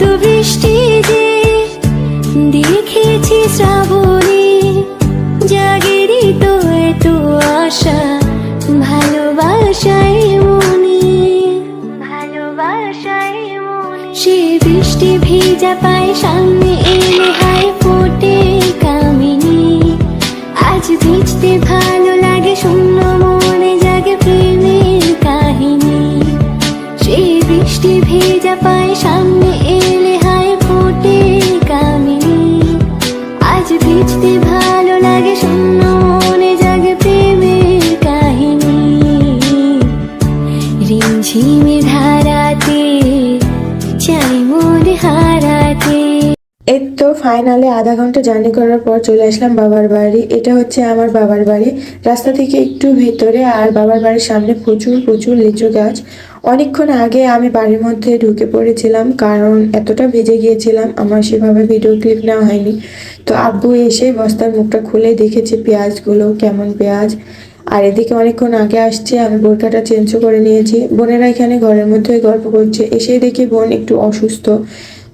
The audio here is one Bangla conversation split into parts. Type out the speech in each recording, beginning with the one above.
বৃষ্টি যে দেখেছি শ্রাবণে জাগেরই তো এত আশা ভালোবাসায় মনে। ভালোবাসায় মনে। সে বৃষ্টি ভেজা পায় সামনে ফাইনালে আধা ঘণ্টা জার্নি করার পর চলে আসলাম বাবার বাড়ি। এটা হচ্ছে আমার বাবার বাড়ি। রাস্তা থেকে একটু ভেতরে আর বাবার বাড়ির সামনে প্রচুর প্রচুর লিচু গাছ। অনেকক্ষণ আগে আমি বাড়ির মধ্যে ঢুকে পড়েছিলাম, কারণ এতটা ভেজে গিয়েছিলাম, আমার সেভাবে ভিডিও ক্লিপ নেওয়া হয়নি। তো আব্বু এসে বস্তার মুখটা খুলে দেখেছে পেঁয়াজগুলো কেমন পেঁয়াজ। আর এদিকে অনেকক্ষণ আগে আসছে, আমি বোরকাটা চেঞ্জও করে নিয়েছি। বোনেরা এখানে ঘরের মধ্যে গল্প করছে। এসে দেখি বোন একটু অসুস্থ।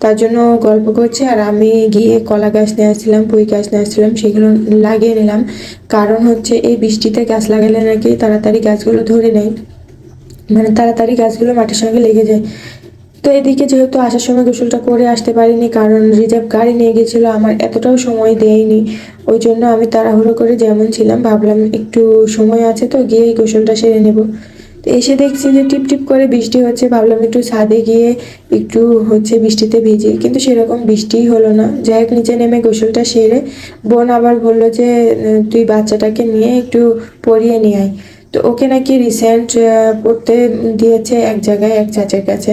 তার জন্য গল্প করছে আর আমি গিয়ে কলা গাছ নিয়ে আসছিলাম, পুঁই গাছ নিয়ে আসছিলাম, সেগুলো লাগিয়ে নিলাম। কারণ হচ্ছে এই বৃষ্টিতে গাছ লাগালে নাকি তাড়াতাড়ি গাছগুলো ধরে নেয়। মানে তাড়াতাড়ি গাছগুলো মাটির সঙ্গে লেগে যায়। তো এদিকে যেহেতু আসার সময় গোসলটা করে আসতে পারিনি, কারণ রিজার্ভ গাড়ি নিয়ে গেছিল, আমার এতটাও সময় দেয়নি। ওই জন্য আমি তাড়াহুড়ো করে যেমন ছিলাম, ভাবলাম একটু সময় আছে তো গিয়েই গোসলটা সেরে নেব। তো এসে দেখছি যে টিপ টিপ করে বৃষ্টি হচ্ছে। ভাবলাম একটু ছাদে গিয়ে একটু হচ্ছে বৃষ্টিতে ভিজি। কিন্তু সেরকম বৃষ্টিই হলো না। যাই হোক, নিচে নেমে গোসলটা সেরে বোন আবার বলল যে তুই বাচ্চাটাকে নিয়ে একটু পরিয়ে নিয়ে আয়। তো ওকে নাকি রিসেন্ট পড়তে দিয়েছে এক জায়গায় এক চাচের কাছে।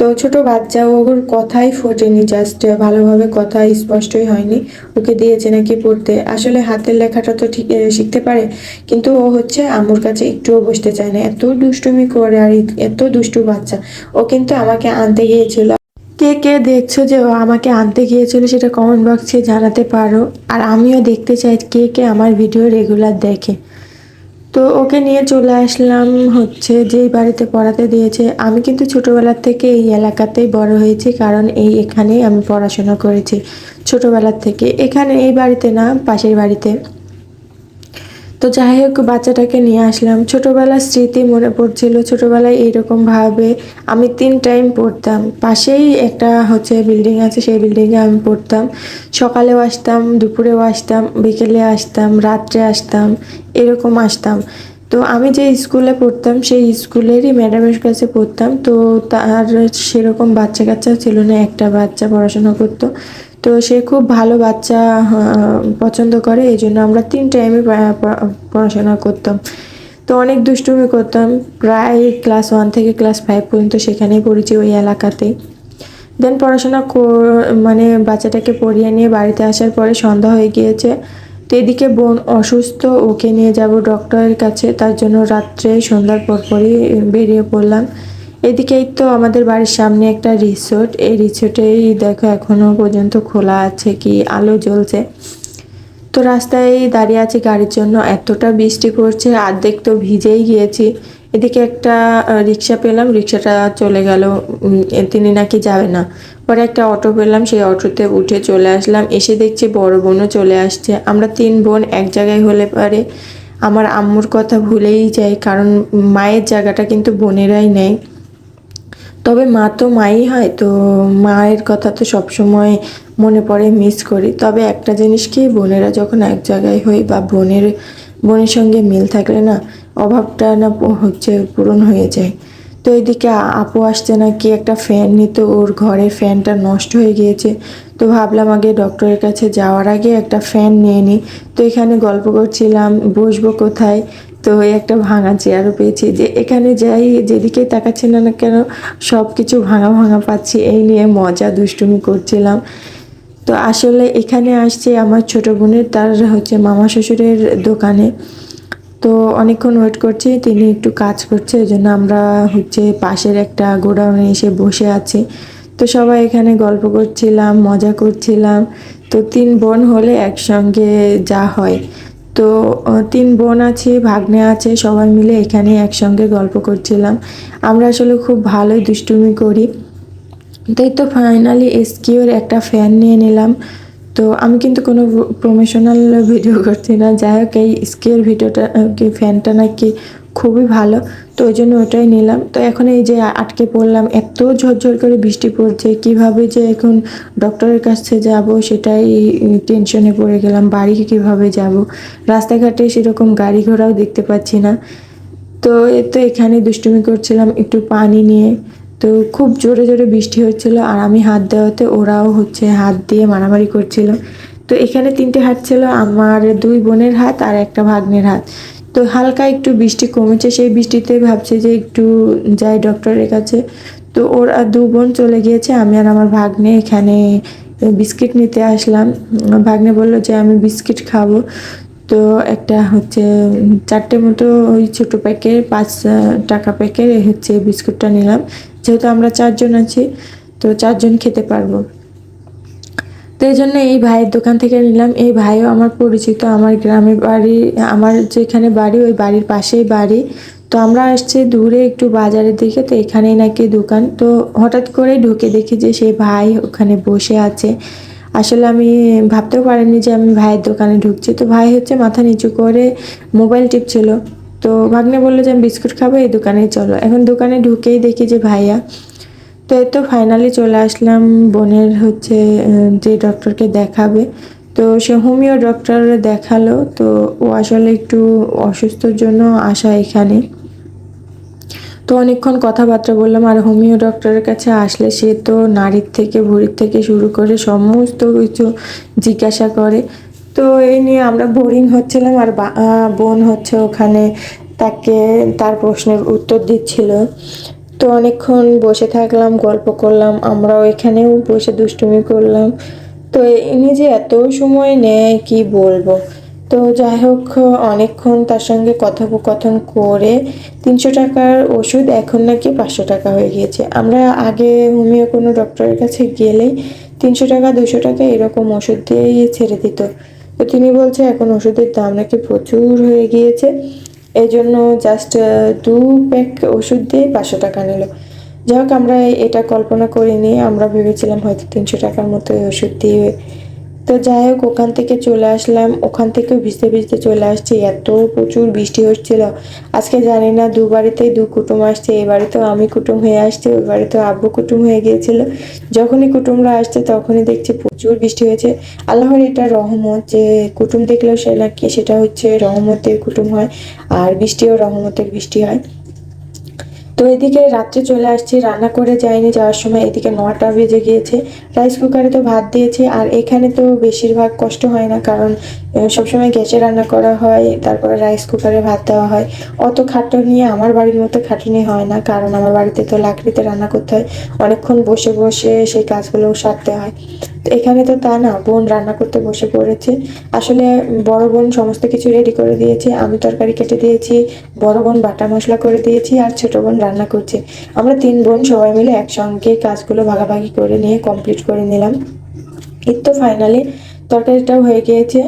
তো ছোট বাচ্চা ওর কথাই ফোটেনি জাস্ট ভালোভাবে কথা স্পষ্টই হয়নি। ওকে দিয়েছে নাকি পড়তে। আসলে হাতের লেখাটা তো ঠিক শিখতে পারে, কিন্তু ও হচ্ছে আম্মুর কাছে একটুও বসতে চায় না। এত দুষ্টুমি করে আর এত দুষ্টু বাচ্চা, ও কিন্তু আমাকে আনতে গিয়েছিল। কে কে দেখছ যে ও আমাকে আনতে গিয়েছিল সেটা কমেন্ট বক্সে জানাতে পারো। আর আমিও দেখতে চাই কে কে আমার ভিডিও রেগুলার দেখে। তো ওকে নিয়ে চলে আসলাম হচ্ছে যেই বাড়িতে পড়াতে দিয়েছে। আমি কিন্তু ছোটোবেলার থেকে এই এলাকাতেই বড় হয়েছি কারণ এই এখানেই আমি পড়াশোনা করেছি। ছোটোবেলার থেকে। এখানে এই বাড়িতে না, পাশের বাড়িতে। তো যাই হোক, বাচ্চাটাকে নিয়ে আসলাম। ছোটোবেলার স্মৃতি মনে পড়ছিল, ছোটোবেলায় এইরকমভাবে আমি তিন টাইম পড়তাম। পাশেই একটা হচ্ছে বিল্ডিং আছে, সেই বিল্ডিংয়ে আমি পড়তাম। সকালেও আসতাম, দুপুরেও আসতাম, বিকেলে আসতাম, রাত্রে আসতাম, এরকম আসতাম। তো আমি যে স্কুলে পড়তাম, সেই স্কুলেরই ম্যাডামের কাছে পড়তাম। তো তার সেরকম বাচ্চা কাচ্চা ছিল না, একটা বাচ্চা পড়াশোনা করতো। তো সে খুব ভালো বাচ্চা পছন্দ করে, এই জন্য আমরা তিন টাইমে পড়াশোনা করতাম। তো অনেক দুষ্টুমি করতাম, প্রায় ক্লাস ওয়ান থেকে ক্লাস ফাইভ পর্যন্ত সেখানেই পড়েছি ওই এলাকাতেই দেন পড়াশোনা মানে বাচ্চাটাকে পড়িয়ে নিয়ে বাড়িতে আসার পরে সন্ধ্যা হয়ে গিয়েছে। তো এদিকে বোন অসুস্থ, ওকে নিয়ে যাব ডক্টরের কাছে, তার জন্য রাত্রে সন্ধ্যার পরপরই বেরিয়ে পড়লাম। এদিকেই তো আমাদের বাড়ির সামনে একটা রিসোর্ট এই রিসোর্টেই দেখো এখনও পর্যন্ত খোলা আছে কি, আলো জ্বলছে। তো রাস্তায় দাঁড়িয়ে আছি গাড়ির জন্য, এতটা বৃষ্টি পড়ছে, অর্ধেক তো ভিজেই গিয়েছি। এদিকে একটা রিক্সা পেলাম, রিক্সাটা চলে গেল তিনি নাকি যাবে না। পরে একটা অটো পেলাম, সেই অটোতে উঠে চলে আসলাম, এসে দেখছি বড় বোনও চলে আসছে। আমরা তিন বোন এক জায়গায় হলে পারে। আমার আম্মুর কথা ভুলেই যাই, কারণ মায়ের জায়গাটা কিন্তু বোনেরাই নেয়। তবে মা তো মাই হয়, তো মায়ের কথা তো সবসময় মনে পড়ে মিস করি। তবে একটা জিনিস কি, বোনেরা যখন এক জায়গায় হই বা বোনের বোনের সঙ্গে মিল থাকলে না, অভাবটা না হচ্ছে, পূরণ হয়ে যায়। তো এদিকে আপু আসছে না কি একটা ফ্যান নিত, ওর ঘরের ফ্যানটা নষ্ট হয়ে গিয়েছে। তো ভাবলাম আগে ডক্টরের কাছে যাওয়ার আগে একটা ফ্যান নিয়ে নিই তো এখানে গল্প করছিলাম, বসবো কোথায়? তো একটা ভাঙা চেয়ারও পেয়েছি। যে এখানে যাই, যেদিকেই তাকাচ্ছি না না কেন সব কিছু ভাঙা ভাঙা পাচ্ছি। এই নিয়ে মজা, দুষ্টুমি করছিলাম। তো আসলে এখানে আসছে আমার ছোট বোনের, তার হচ্ছে মামা শ্বশুরের দোকানে। তো অনেকক্ষণ ওয়েট করছি, তিনি একটু কাজ করছে ওই জন্য আমরা হচ্ছে পাশের একটা গোডাউনে এসে বসে আছি। তো সবাই এখানে গল্প করছিলাম, মজা করছিলাম। তো তিন বোন হলে একসঙ্গে যা হয়। তো তিন বোন আছে, ভাগ্নে আছে, সবাই মিলে এখানে একসঙ্গে গল্প করছিলাম। আমরা আসলে খুব ভালোই দুষ্টুমি করি। তাই তো ফাইনালি এসকিউর একটা ফ্যান নিয়ে নিলাম। তো আমি কিন্তু কোনো প্রমোশনাল ভিডিও করছি না। যাই হোক, এই স্কিওর ভিডিওটা ফ্যানটা নাকি খুবই ভালো, তো ওই জন্য ওটাই নিলাম। তো এখন এই যে আটকে পড়লাম, এত ঝরঝর করে বৃষ্টি পড়ছে, কীভাবে যে এখন ডক্টরের কাছে যাব সেটাই টেনশনে পড়ে গেলাম, বাড়ি কীভাবে যাব? রাস্তাঘাটে সেরকম গাড়ি ঘোড়াও দেখতে পাচ্ছি না। তো এ তো এখানে দুষ্টুমি করছিলাম একটু পানি নিয়ে। তো খুব জোরে জোরে বৃষ্টি হচ্ছিল আর আমি হাত দেওয়াতে ওরাও হচ্ছে হাত দিয়ে মারামারি করছিল। তো এখানে তিনটে হাত ছিল, আমার দুই বোনের হাত আর একটা ভাগ্নের হাত। তো হালকা একটু বৃষ্টি কমেছে, সেই বৃষ্টিতে ভাবছি যে একটু যাই ডক্টরের কাছে। তো ওরা দু বোন চলে গিয়েছে, আমি আর আমার ভাগ্নে এখানে বিস্কিট নিতে আসলাম। ভাগ্নে বলল যে আমি বিস্কিট খাব। তো একটা হচ্ছে চারটে মতো ওই ছোটো প্যাকেট পাঁচ টাকা প্যাকেট হচ্ছে বিস্কুটটা নিলাম। যেহেতু আমরা চারজন আছি, তো চারজন খেতে পারব। তো এই জন্য এই ভাইয়ের দোকান থেকে নিলাম। এই ভাইও আমার পরিচিত, আমার গ্রামের বাড়ি, আমার যেখানে বাড়ি, ওই বাড়ির পাশেই বাড়ি। তো আমরা আসছি দূরে একটু বাজারের দিকে, তো এখানেই নাকি দোকান। তো হঠাৎ করে ঢুকে দেখি যে সেই ভাই ওখানে বসে আছে। আসলে আমি ভাবতেও পারিনি যে আমি ভাইয়ের দোকানে ঢুকছি। তো ভাই হচ্ছে মাথা নিচু করে মোবাইল টিপছিল। তো ভাগ্নে বলল যে আমি বিস্কুট খাব, এই দোকানেই চলো। এখন দোকানে ঢুকেই দেখি যে ভাইয়া তো এই তো ফাইনালি চলে আসলাম। বোনের হচ্ছে যে ডক্টরকে দেখাবে। তো সে হোমিও ডক্টর দেখাল। তো ও আসলে একটু অসুস্থর জন্য আসা এখানে। তো অনেকক্ষণ কথাবার্তা বললাম, আর হোমিও ডক্টরের কাছে আসলে সে তো নারীর থেকে ভুঁড়ির থেকে শুরু করে সমস্ত কিছু জিজ্ঞাসা করে। তো এই নিয়ে আমরা বোরিং হচ্ছিলাম আর বোন হচ্ছে ওখানে তাকে, তার প্রশ্নের উত্তর দিচ্ছিল। তো অনেকক্ষণ বসে থাকলাম, গল্প করলাম, আমরাও এখানেও বসে দুষ্টুমি করলাম। তো ইনি যে এত সময় নেয়, কি বলব? তো যাই হোক অনেকক্ষণ তার সঙ্গে কথোপকথন করে তিনশো টাকার ওষুধ এখন নাকি পাঁচশো টাকা হয়ে গিয়েছে। আমরা আগে হোমিও কোনো ডক্টরের কাছে গেলেই তিনশো টাকা, দুশো টাকা এরকম ওষুধ দিয়েই ছেড়ে দিত। তো তিনি বলছে, এখন ওষুধের দাম নাকি প্রচুর হয়ে গিয়েছে। এই জন্য জাস্ট দু প্যাক ওষুধ দিয়ে পাঁচশো টাকা নিল। যাই হোক, আমরা এটা কল্পনা করিনি, আমরা ভেবেছিলাম হয়তো তিনশো টাকার মতো ওষুধ দিয়ে তো যাই হোক, ওখান থেকে চলে আসলাম। ওখান থেকেও ভিজতে ভিজতে চলে আসছি। এত প্রচুর বৃষ্টি হচ্ছিল। আজকে জানি না, দু বাড়িতেই দু কুটুম আসছে। এই বাড়িতেও আমি কুটুম হয়ে আসছি, ওই বাড়িতেও আব্বু কুটুম হয়ে গিয়েছিল। যখনই কুটুমরা আসছে, তখনই দেখছি প্রচুর বৃষ্টি হয়েছে। আল্লাহর এটা রহমত যে কুটুম দেখলেও সে নাকি, সেটা হচ্ছে রহমতের কুটুম হয়। আর বৃষ্টিও রহমতের বৃষ্টি হয়। তো এদিকে রাত্রে চলে আসছি, রান্না করে যাইনি, যাওয়ার সময় এদিকে নটা বেজে গিয়েছে। রাইস কুকারে তো ভাত দিয়েছি, আর এখানে তো বেশিরভাগ কষ্ট হয় না, কারণ সবসময় গ্যাসে রান্না করা হয়, তারপরে রাইস কুকারে ভাত দেওয়া হয়। অত খাটুনি আমার বাড়ির মতো খাটুনি হয় না, কারণ আমার বাড়িতে তো লাকড়িতে রান্না করতে হয়। অনেকক্ষণ বসে বসে সেই কাজগুলো সারতে হয়। এখানে তো তা না, বোন রান্না করতে বসে পড়েছে। আসলে বড় বোন সমস্ত কিছু রেডি করে দিয়েছে আমি তরকারি কেটে দিয়েছি, বড় বোন বাটা মশলা করে দিয়েছি আর ছোট বোন রান্না করছে। আমরা তিন বোন সবাই মিলে একসঙ্গে কাজগুলো ভাগাভাগি করে নিয়ে কমপ্লিট করে নিলাম। এর তো ফাইনালি তরকারিটাও হয়ে গিয়েছে।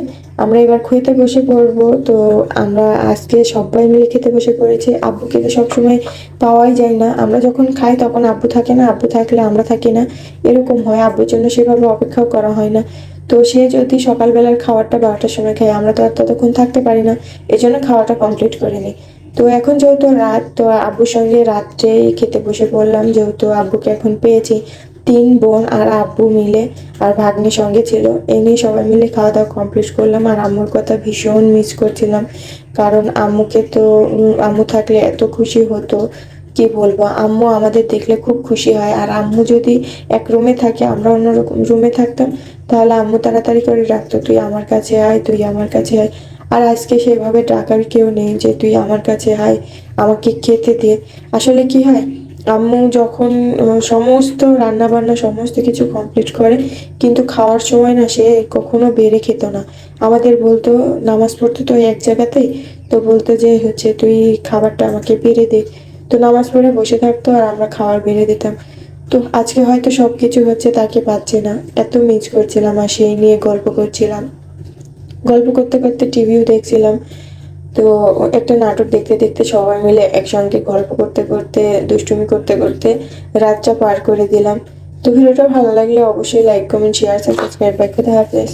আমরা এবার খেতে বসে পড়ব। তো আমরা আজকে সবাই মিলে খেতে বসে পড়েছি। আব্বুকে তো সবসময় পাওয়াই যায় না। আমরা যখন খাই তখন আব্বু থাকে না, আব্বু থাকলে আমরা থাকি না। এরকম হয়, আব্বুর জন্য সেভাবে অপেক্ষাও করা হয় না। তো সে যদি সকালবেলার খাবারটা বারোটার সময় খায়, আমরা তো আর ততক্ষণ থাকতে পারি না। এজন্য খাওয়াটা কমপ্লিট করে নিই। তো এখন যেহেতু রাত, তো আব্বুর সঙ্গে রাত্রেই খেতে বসে পড়লাম। যেহেতু আব্বুকে এখন পেয়েছি তিন বোন আর আব্বু মিলে আর ভাগ্নির সঙ্গে ছিল। এই নিয়ে সবাই মিলে খাওয়া দাওয়া কমপ্লিট করলাম আর আম্মুর কথা ভীষণ মিস করছিলাম। কারণ আম্মুকে তো, আম্মু থাকলে এত খুশি হতো। কি বলব? আম্মু আমাদের দেখলে খুব খুশি হয়। আর আম্মু যদি এক রুমে থাকে, আমরা অন্য রুমে থাকতাম, তাহলে আম্মু তাড়াতাড়ি করে ডাকতো, তুই আমার কাছে আয়, তুই আমার কাছে আয়। আর আজকে সেভাবে ডাকার কেউ নেই যে, তুই আমার কাছে আয়, আমাকে খেতে দে। আসলে কি হয়? আম্মু যখন সমস্ত রান্না বান্না সমস্ত কিছু কমপ্লিট করে, কিন্তু খাওয়ার সময় না সে কখনো বেড়ে খেত না। আমাদের বলতো, নামাজ পড়তে তো এক জায়গাতেই, তো বলতো যে হচ্ছে তুই খাবারটা আমাকে বেড়ে দে। তো নামাজ পড়ে বসে থাকতো আর আমরা খাবার বেড়ে দিতাম। তো আজকে হয়তো সব কিছু হচ্ছে তাকে পাচ্ছে না। এত মিস করছিলাম আর সেই নিয়ে গল্প করছিলাম। গল্প করতে করতে টিভিও দেখছিলাম। তো একটা নাটক দেখতে দেখতে সবাই মিলে একসঙ্গে গল্প করতে করতে, দুষ্টুমি করতে করতে রাতটা পার করে দিলাম। তো ভিডিওটা ভালো লাগলে অবশ্যই লাইক কমেন্ট শেয়ার সাবস্ক্রাইব রাখতে হাফেজ